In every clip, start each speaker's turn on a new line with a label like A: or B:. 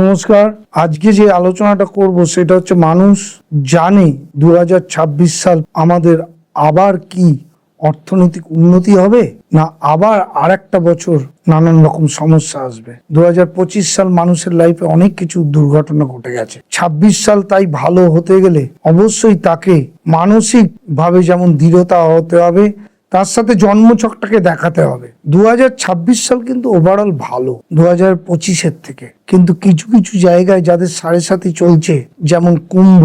A: নমস্কার। আজকে যে আলোচনাটা করব সেটা হচ্ছে মানুষ জানে দু হাজার ছাব্বিশ সাল আমাদের আবার কি অর্থনৈতিক উন্নতি হবে না আবার আরেকটা বছর নানান রকম সমস্যা আসবে? দু হাজার পঁচিশ সাল মানুষের লাইফে অনেক কিছু দুর্ঘটনা ঘটে গেছে। ২৬ সাল তাই ভালো হতে গেলে অবশ্যই তাকে মানসিক ভাবে যেমন দৃঢ়তা হতে হবে তার সাথে জন্মচকটাকে দেখাতে হবে। দু হাজার ছাব্বিশ সাল কিন্তু ওভারঅল ভালো দু হাজার পঁচিশের থেকে। কিন্তু কিছু কিছু জায়গায় যাদের সাড়ে সাথে চলছে, যেমন কুম্ভ,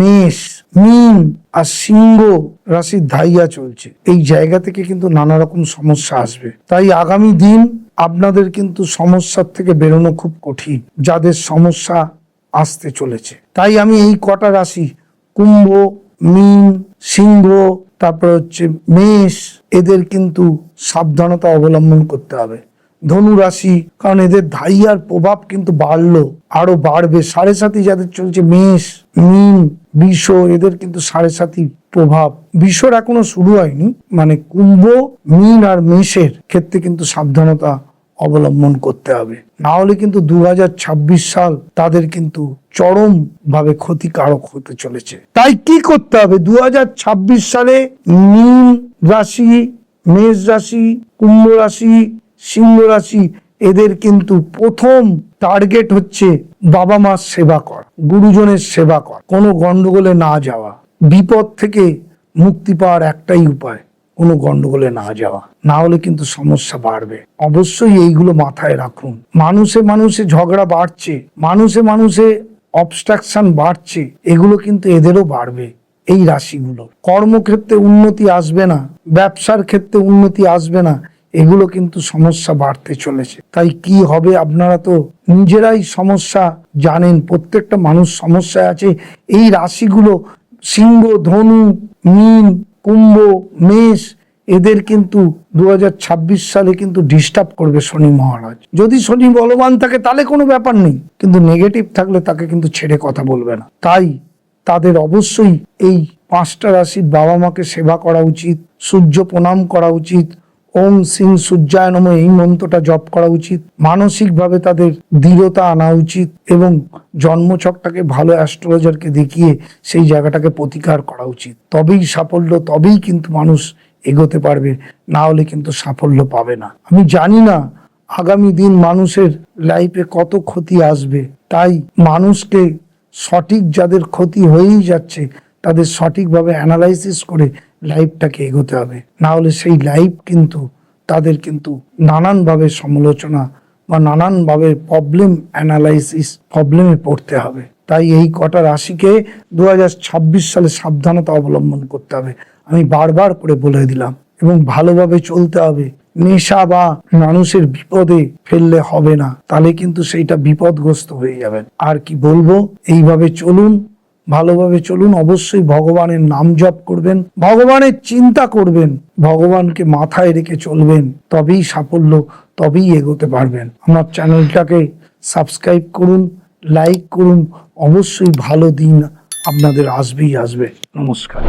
A: মেষ, মিন আর সিংহ রাশির ধাইয়া চলছে। এই জায়গা থেকে কিন্তু নানা রকম সমস্যা আসবে। তাই আগামী দিন আপনাদের কিন্তু সমস্যার থেকে বেরোনো খুব কঠিন, যাদের সমস্যা আসতে চলেছে। তাই আমি এই কটা রাশি, কুম্ভ, মিন, সিংহ তারপর হচ্ছে মেষ, এদের কিন্তু সাবধানতা অবলম্বন করতে হবে। ধনু রাশি কারণ এদের ধাইয়ার প্রভাব কিন্তু বাড়লো, আরও বাড়বে। সাড়ে সাথী যাদের চলছে মেষ, মিন, বিষ, এদের কিন্তু সাড়ে সাথী প্রভাব। বিষর এখনও শুরু হয়নি মানে কুম্ভ, মিন আর মেষের ক্ষেত্রে কিন্তু সাবধানতা অবলম্বন করতে হবে। না হলে কিন্তু দু হাজার ছাব্বিশ সাল তাদের কিন্তু চরম ভাবে ক্ষতিকারক হতে চলেছে। তাই কি করতে হবে? দু হাজার ছাব্বিশ সালে মীন রাশি, মেষ রাশি, কুম্ভ রাশি, সিংহ রাশি, এদের কিন্তু প্রথম টার্গেট হচ্ছে বাবা মার সেবা কর, গুরুজনের সেবা কর, কোনো গন্ডগোলে না যাওয়া। বিপদ থেকে মুক্তি পাওয়ার একটাই উপায়। কোনো গন্ডগোলে না যাওয়া, না হলে কিন্তু সমস্যা বাড়বে। অবশ্যই এইগুলো মাথায় রাখুন। মানুষে মানুষে ঝগড়া বাড়ছে, মানুষে মানুষে অবস্ট্রাকশন বাড়ছে, এগুলো কিন্তু এদেরও বাড়বে, এই রাশিগুলো। কর্মক্ষেত্রে উন্নতি আসবে না, ব্যবসার ক্ষেত্রে উন্নতি আসবে না, এগুলো কিন্তু সমস্যা বাড়তে চলেছে। তাই কি হবে আপনারা তো নিজেরাই সমস্যা জানেন, প্রত্যেকটা মানুষ সমস্যায় আছে। এই রাশিগুলো, সিংহ, ধনু, মীন কুম্ভ, মেষ, এদের কিন্তু দু হাজার ছাব্বিশ সালে কিন্তু ডিস্টার্ব করবে শনি মহারাজ। যদি শনি বলবান থাকে, তাহলে কোনো ব্যাপার নেই। কিন্তু নেগেটিভ থাকলে তাকে কিন্তু ছেড়ে কথা বলবে না। তাই তাদের অবশ্যই এই পাঁচটা রাশির বাবা মাকে সেবা করা উচিত, সূর্য প্রণাম করা উচিত ওম সিং সূর্যায় নম, এই মন্ত্রটা জপ করা উচিত। মানসিকভাবে তাদের দৃঢ়তা আনা উচিত এবং জন্মছকটাকে ভালো অ্যাস্ট্রোলজারকে দেখিয়ে সেই জায়গাটাকে প্রতিকার করা উচিত। তবেই সাফল্য, তবেই কিন্তু মানুষ এগোতে পারবে, না হলে কিন্তু সাফল্য পাবে না। আমি জানি না আগামী দিন মানুষের লাইফে কত ক্ষতি আসবে, তাই মানুষকে সঠিক যাদের ক্ষতি হয়েই যাচ্ছে, তাদের সঠিকভাবে অ্যানালাইসিস করে লাইফটাকে এগোতে হবে। না হলে সেই লাইফ কিন্তু, তাদের কিন্তু নানানভাবে সমালোচনা বা নানানভাবে প্রবলেম অ্যানালাইসিস প্রবলেমে পড়তে হবে। তাই এই কটা রাশিকে দু সালে সাবধানতা অবলম্বন করতে হবে। আমি বারবার করে বলে দিলাম, এবং ভালোভাবে চলতে হবে। নেশা বা মানুষের বিপদে ফেললে হবে না, তাহলে কিন্তু সেইটা বিপদগ্রস্ত হয়ে যাবেন আর কি বলব? এইভাবে চলুন ভালোভাবে চলুন, অবশ্যই ভগবানের নাম জপ করবেন, ভগবানের চিন্তা করবেন, ভগবানকে মাথায় রেখে চলবেন, তবেই সাফল্য, তবেই এগোতে পারবেন। আমার চ্যানেলটাকে সাবস্ক্রাইব করুন, লাইক করুন, অবশ্যই ভালো দিন আপনাদের আসবেই আসবে। নমস্কার।